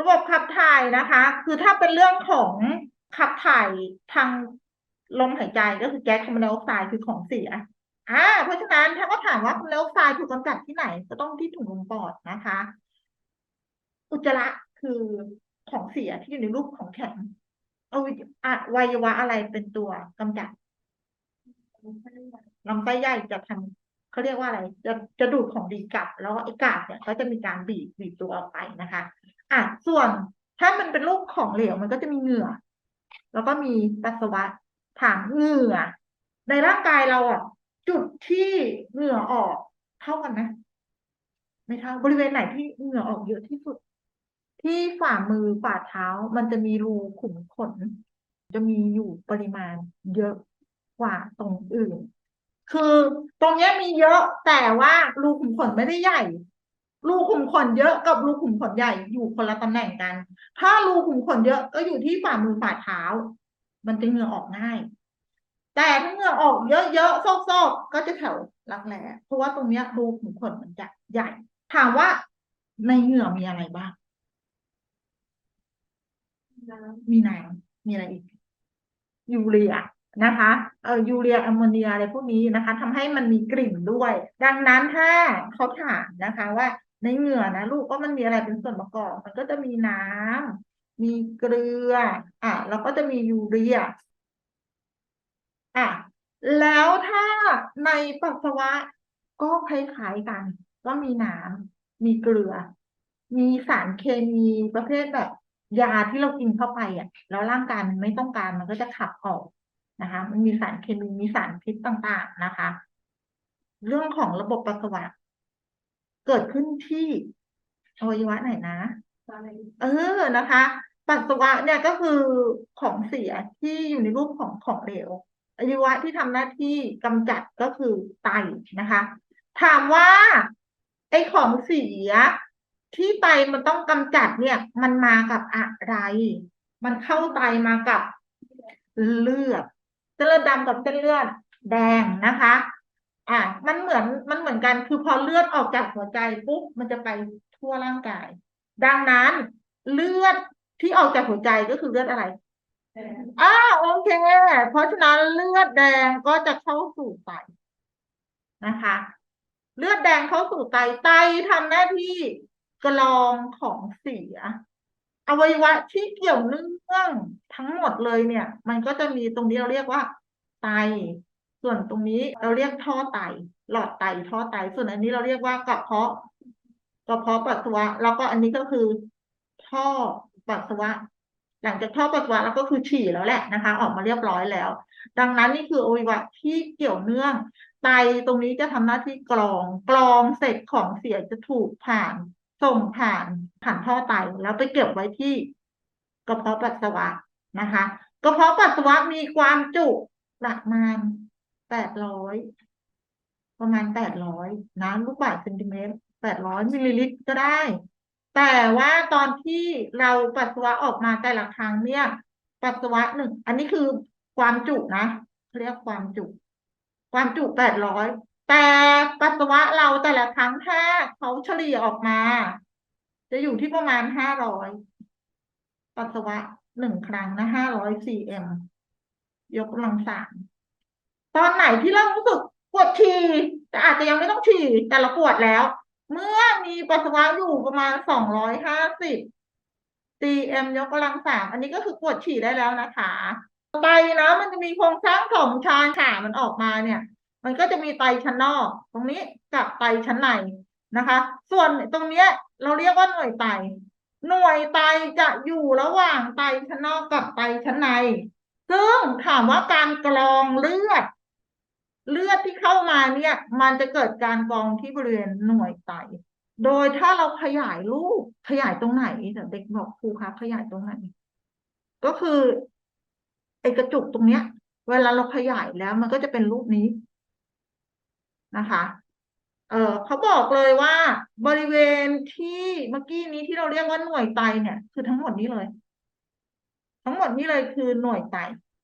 ระบบขับถ่ายนะคะ คือถ้าเป็นเรื่องของขับถ่ายทางลมหายใจก็คือแก๊สคาร์บอนไดออกไซด์คือของเสียอ่าเพราะฉะนั้นถ้าก็ถามว่าคาร์บอนไดออกไซด์ถูกกำจัดที่ไหน ก็ต้องที่ถุงลมปอดนะคะ อุจจาระคือของเสียที่อยู่ในรูปของแข็งเอาอะวัยวะอะไรเป็นตัวกำจัดลำไส้ใหญ่จะทำเขาเรียกว่าอะไร จะจะดูดของดีกลับ แล้วไอ้กากเนี่ยก็จะมีการบีบบีบตัวออกไปนะคะ อะส่วนถ้ามันเป็นรูปของเหลวมันก็จะมีเหงื่อ แล้วก็มีปัสสาวะถังเหงื่อ ในร่างกายเราอะ จุดที่เหงื่อออกเท่ากันไหมไม่เท่าบริเวณไหนที่เหงื่อออกเยอะที่สุด ที่ฝ่ามือฝ่าเท้า มันจะมีรูขุมขน จะมีอยู่ปริมาณเยอะกว่าตรงอื่น คือตรงนี้มีเยอะแต่ว่ารูขุมขนไม่ได้ใหญ่ รูขุมขนเยอะกับรูขุมขนใหญ่อยู่คนละตำแหน่งกัน ถ้ารูขุมขนเยอะก็อยู่ที่ฝ่ามือฝ่าเท้า มันจะเหงื่อออกง่าย แต่ถ้าเหงื่อออกเยอะๆซอกๆก็จะแถวรักแร้เพราะว่าตรงเนี้ยรูขุมขนมันจะใหญ่ ถามว่าในเหงื่อมีอะไรบ้าง มีน้ำมีอะไรอีก ยูเรียนะคะเออยูเรียแอมโมเนียอะไรพวกนี้นะคะทำให้มันมีกลิ่นด้วย ดังนั้นถ้าเขาถามนะคะว่า ในเหงื่อนะลูกก็มันมีอะไรเป็นส่วนประกอบ มันก็จะมีน้ำมีเกลือ อะแล้วก็จะมียูเรียอะแล้วถ้าในปัสสาวะก็คล้ายๆกัน ก็มีน้ำมีเกลือ มีสารเคมีประเภทแบบยาที่เรากินเข้าไปอะ แล้วร่างกายมันไม่ต้องการมันก็จะขับออกนะคะ มันมีสารเคมีมีสารพิษต่างๆนะคะ เรื่องของระบบปัสสาวะ เกิดขึ้นที่อวัยวะไหนนะ เออนะคะ ปัสสาวะเนี่ยก็คือของเสียที่อยู่ในรูปของของเหลวอวัยวะที่ทำหน้าที่กำจัดก็คือไตนะคะ ถามว่าไอ้ของเสียที่ไตมันต้องกำจัดเนี่ย มันมากับอะไร มันเข้าไตมากับเลือดเส้นเลือดดำกับเส้นเลือดแดงนะคะ อะมันเหมือนมันเหมือนกันคือพอเลือดออกจากหัวใจปุ๊บมันจะไปทั่วร่างกาย ดังนั้นเลือดที่ออกจากหัวใจก็คือเลือดอะไรอ่าโอเค เพราะฉะนั้นเลือดแดงก็จะเข้าสู่ไตนะคะ เลือดแดงเข้าสู่ไตไตทำหน้าที่กรองของเสียอวัยวะที่เกี่ยวเนื่องทั้งหมดเลยเนี่ย มันก็จะมีตรงนี้เราเรียกว่า ไต ส่วนตรงนี้เราเรียกท่อไต หลอดไตท่อไต ส่วนอันนี้เราเรียกว่ากระเพาะกระเพาะปัสสาวะ แล้วก็อันนี้ก็คือท่อปัสสาวะ หลังจากท่อปัสสาวะแล้วก็คือฉี่แล้วแหละนะคะ ออกมาเรียบร้อยแล้ว ดังนั้นนี่คืออวัยวะที่เกี่ยวเนื่องไตตรงนี้จะทำหน้าที่กรองกรองเสร็จของเสียจะถูกผ่านส่งผ่านผ่านท่อไตแล้วไปเก็บไว้ที่กระเพาะปัสสาวะนะคะ กระเพาะปัสสาวะมีความจุประมาณ แปดร้อยประมาณแปดร้อยนะลูกบาศก์เซนติเมตรแปดร้อยมิลลิลิตรก็ได้ แต่ว่าตอนที่เราปัสสาวะออกมาแต่ละครั้งเนี่ย ปัสสาวะหนึ่งอันนี้คือความจุนะเรียกความจุ ความจุแปดร้อยแต่ปัสสาวะเราแต่ละครั้งถ้าเขาเฉลี่ยออกมา จะอยู่ที่ประมาณห้าร้อยปัสสาวะหนึ่งครั้งนะห้าร้อยซีเอ็มยกกำลังสาม ตอนไหนที่เรารู้สึกปวดฉี่แต่อาจจะยังไม่ต้องฉี่แต่เราปวดแล้ว เมื่อมีปัสสาวะอยู่ประมาณสองร้อยห้าสิบ cm ยกกำลังสามอันนี้ก็คือปวดฉี่ได้แล้วนะคะไตนะมันจะมีโครงสร้างของชานขามันออกมาเนี่ย มันก็จะมีไตชั้นนอก ตรงนี้กับไตชั้นในนะคะ ส่วนตรงเนี้ยเราเรียกว่าหน่วยไต หน่วยไตจะอยู่ระหว่างไตชั้นนอกกับไตชั้นใน ซึ่งถามว่าการกรองเลือด เลือดที่เข้ามาเนี่ย มันจะเกิดการกองที่บริเวณหน่วยไต โดยถ้าเราขยายรูปขยายตรงไหนเด็กบอกครูคะขยายตรงไหน ก็คือไอกระจุกตรงเนี้ย เวลาเราขยายแล้วมันก็จะเป็นรูปนี้นะคะ เออเขาบอกเลยว่าบริเวณที่เมื่อกี้นี้ที่เราเรียกว่าหน่วยไตเนี่ย คือทั้งหมดนี้เลย ทั้งหมดนี้เลยคือหน่วยไต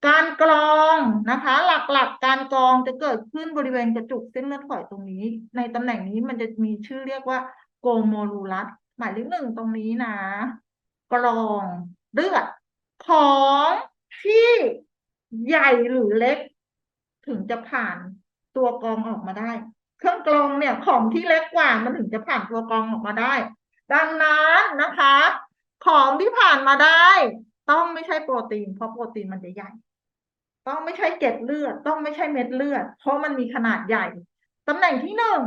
การกรองนะคะ หลักๆ การกรองจะเกิดขึ้นบริเวณกระจุกเส้นเลือดฝอยตรงนี้ ในตำแหน่งนี้มันจะมีชื่อเรียกว่าโกโมรูลัสหมายเลขหนึ่งตรงนี้นะ กรองเลือดของที่ใหญ่หรือเล็ก ถึงจะผ่านตัวกรองออกมาได้ เครื่องกรองเนี่ยของที่เล็กกว่ามันถึงจะผ่านตัวกรองออกมาได้ ดังนั้นนะคะ ของที่ผ่านมาได้ ต้องไม่ใช่โปรตีนเพราะโปรตีนมันจะใหญ่ ต้องไม่ใช่เกล็ดเลือด ต้องไม่ใช่เม็ดเลือด เพราะมันมีขนาดใหญ่ตำแหน่งที่หนึ่ง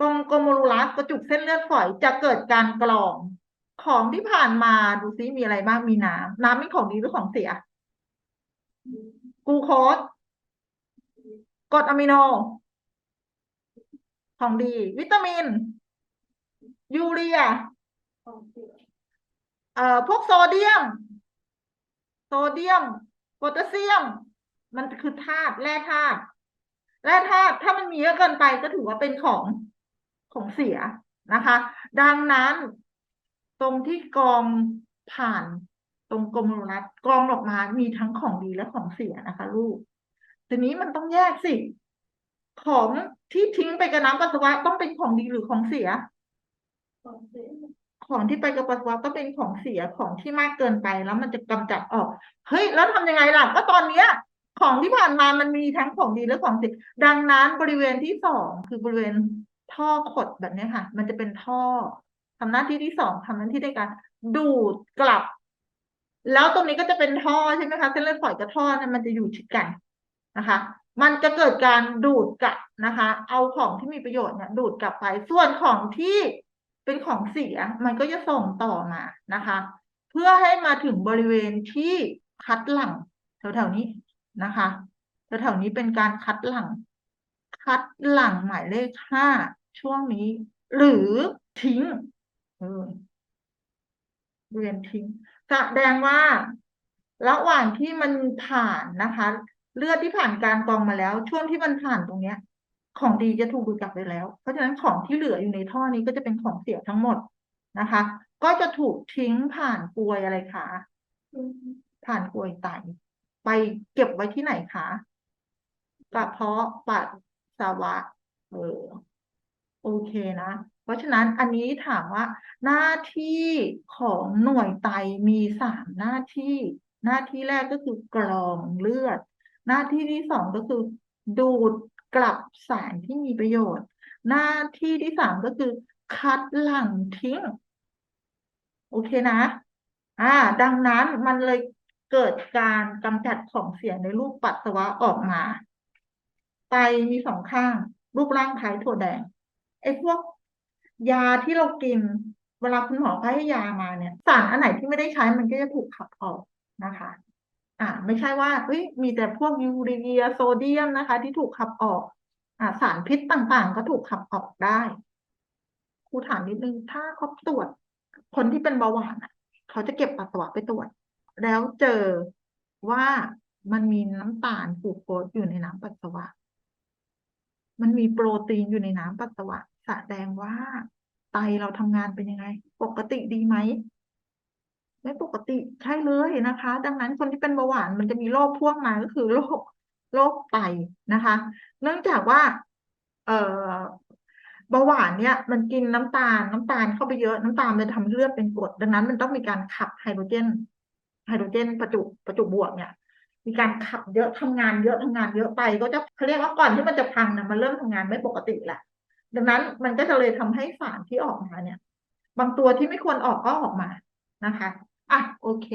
ตรงโกลเมรูลัสกระจุกเส้นเลือดฝอยจะเกิดการกรองของที่ผ่านมาดูซิมีอะไรบ้างมีน้ำน้ำเป็นของดีหรือของเสียกลูโคสกรดอะมิโน ของดี วิตามิน ยูเรียเอ่อพวกโซเดียม โซเดียม โพแทสเซียม มันคือธาตุแร่ธาตุแร่ธาตุถ้ามันมีเยอะเกินไปก็ถือว่าเป็นของของเสียนะคะ ดังนั้น ตรงที่กองผ่านตรงกลมโลนัสกองออกมามีทั้งของดีและของเสียนะคะ ลูกทีนี้มันต้องแยกสิ ของที่ทิ้งไปกับน้ำปัสสาวะต้องเป็นของดีหรือของเสีย ของที่ไปกับปัสสาวะก็เป็นของเสียของที่มากเกินไปแล้วมันจะกำจัดออก เฮ้ย แล้วทำยังไงล่ะ ก็ตอนเนี้ย ของที่ผ่านมามันมีทั้งของดีและของเสียดังนั้นบริเวณที่สองคือบริเวณท่อขดแบบนี้ค่ะ มันจะเป็นท่อทำหน้าที่ที่สองทำหน้าที่ในการดูดกลับ แล้วตรงนี้ก็จะเป็นท่อใช่ไหมคะเส้นเลือดฝอยกับท่อเนี่ยมันจะอยู่ชิดกันนะคะ มันจะเกิดการดูดกลับนะคะ เอาของที่มีประโยชน์เนี่ยดูดกลับไป ส่วนของที่ เป็นของเสียมันก็จะส่งต่อมานะคะ เพื่อให้มาถึงบริเวณที่คัดหลังแถวๆนี้นะคะแถวๆนี้เป็นการคัดหลัง คัดหลังหมายเลขห้าช่วงนี้ หรือทิ้งเออบริเวณทิ้งแสดงว่าระหว่างที่มันผ่านนะคะ เลือดที่ผ่านการกรองมาแล้ว ช่วงที่มันผ่านตรงเนี้ย ของดีจะถูกดูดกลับไปแล้ว เพราะฉะนั้นของที่เหลืออยู่ในท่อนี้ก็จะเป็นของเสียทั้งหมดนะคะ ก็จะถูกทิ้งผ่านกรวยอะไรคะผ่านกรวยไตไปเก็บไว้ที่ไหนคะกระเพาะปัสสาวะเออโอเคนะ เพราะฉะนั้นอันนี้ถามว่า หน้าที่ของหน่วยไตมีสามหน้าที่ หน้าที่แรกก็คือกรองเลือด หน้าที่ที่สองก็คือดูด กลับสารที่มีประโยชน์ หน้าที่ที่สามก็คือ คัดหลั่งทิ้ง โอเคนะ อ่า ดังนั้นมันเลยเกิดการกำจัดของเสียในรูปปัสสาวะออกมา ไตมีสองข้าง รูปร่างคล้ายถั่วแดงไอ้พวกยาที่เรากิน เวลาคุณหมอให้ยามาเนี่ย สารอันไหนที่ไม่ได้ใช้มันก็จะถูกขับออกนะคะ อ่าไม่ใช่ว่าเฮ้ยมีแต่พวกยูเรียโซเดียมนะคะ ที่ถูกขับออกอ่าสารพิษต่างๆ ก็ถูกขับออกได้ครูถามนิดนึงถ้าเขาตรวจ คนที่เป็นเบาหวานอะ เขาจะเก็บปัสสาวะไปตรวจ แล้วเจอว่ามันมีน้ำตาลกลูโคสอยู่ในน้ำปัสสาวะ มันมีโปรตีนอยู่ในน้ำปัสสาวะแสดงว่าไตเราทำงานเป็นยังไง ปกติดีไหม ไม่ปกติใช่เลยนะคะ ดังนั้นคนที่เป็นเบาหวานมันจะมีโรคพ่วงมาก็คือโรคโรคไตนะคะ เนื่องจากว่า เอ่อเบาหวานเนี่ย มันกินน้ำตาลน้ำตาลเข้าไปเยอะน้ำตาลมันทำให้เลือดเป็นกรดดังนั้นมันต้องมีการขับไฮโดรเจนไฮโดรเจนประจุประจุบวกเนี่ย มีการขับเยอะทำงานเยอะทำงานเยอะไป ก็จะเขาเรียกว่าก่อนที่มันจะพังนะมันเริ่มทำงานไม่ปกติแหละดังนั้นมันก็จะเลยทำให้สารที่ออกมาเนี่ย บางตัวที่ไม่ควรออกก็ออกมานะคะ อะโอเค